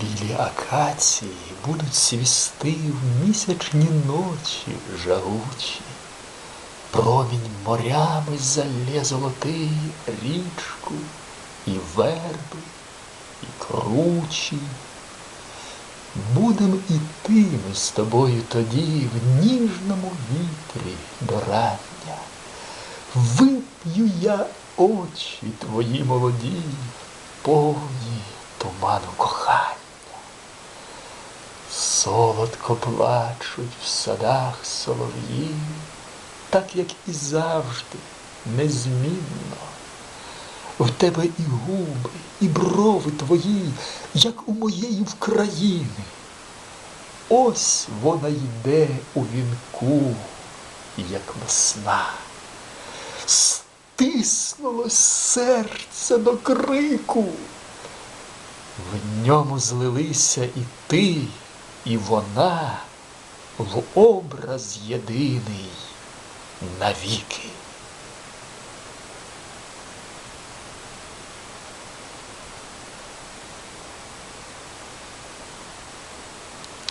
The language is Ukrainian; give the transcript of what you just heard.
Білі акації будуть свісти в місячні ночі жагучі. Промінь морями залє золотий річку, і верби, і кручі. Будем іти ми з тобою тоді в ніжному вітрі до рання. Вип'ю я очі твої молоді, повні туману кохання. Солодко плачуть в садах солов'ї, так як і завжди, незмінно. В тебе і губи, і брови твої, як у моєї України. Ось вона йде у вінку, як весна. Стиснулось серце до крику. В ньому злилися і ти, і вона в образ єдиний навіки.